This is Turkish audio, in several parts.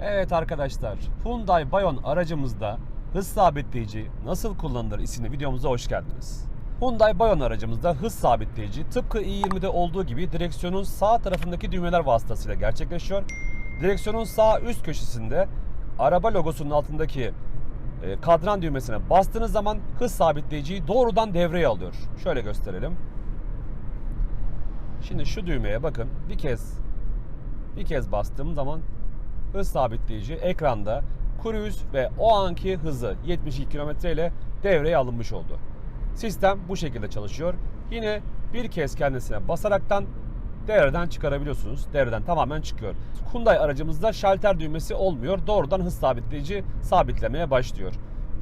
Evet arkadaşlar, Hyundai Bayon aracımızda hız sabitleyici nasıl kullanılır isimli videomuza hoş geldiniz. Hyundai Bayon aracımızda hız sabitleyici tıpkı i20'de olduğu gibi direksiyonun sağ tarafındaki düğmeler vasıtasıyla gerçekleşiyor. Direksiyonun sağ üst köşesinde araba logosunun altındaki e, kadran düğmesine bastığınız zaman hız sabitleyiciyi doğrudan devreye alıyor. Şöyle gösterelim. Şimdi şu düğmeye bakın. Bir kez bir kez bastığım zaman hız sabitleyici ekranda cruise ve o anki hızı 72 km ile devreye alınmış oldu. Sistem bu şekilde çalışıyor. Yine bir kez kendisine basaraktan devreden çıkarabiliyorsunuz. Devreden tamamen çıkıyor. Hyundai aracımızda şalter düğmesi olmuyor. Doğrudan hız sabitleyici sabitlemeye başlıyor.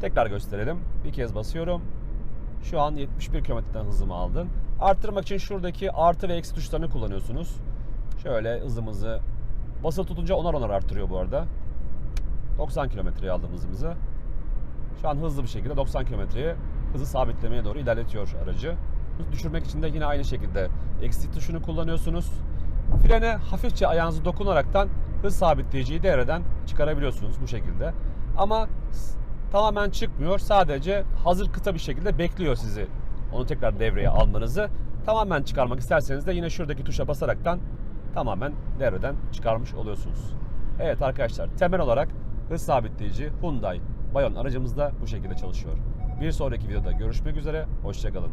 Tekrar gösterelim. Bir kez basıyorum. Şu an 71 kilometreden hızımı aldın. Arttırmak için şuradaki artı ve eksi tuşlarını kullanıyorsunuz. Şöyle hızımızı basılı tutunca onar onar arttırıyor bu arada. 90 kilometreye aldım hızımızı. Şu an hızlı bir şekilde 90 kilometreye hızı sabitlemeye doğru ilerletiyor aracı. Düşürmek için de yine aynı şekilde eksi tuşunu kullanıyorsunuz. Frene hafifçe ayağınızı dokunaraktan hız sabitleyiciyi devreden çıkarabiliyorsunuz bu şekilde. Ama tamamen çıkmıyor. Sadece hazır kısa bir şekilde bekliyor sizi onu tekrar devreye almanızı. Tamamen çıkarmak isterseniz de yine şuradaki tuşa basaraktan tamamen devreden çıkarmış oluyorsunuz. Evet arkadaşlar temel olarak hız sabitleyici Hyundai Bayon aracımızda bu şekilde çalışıyor. Bir sonraki videoda görüşmek üzere. Hoşçakalın.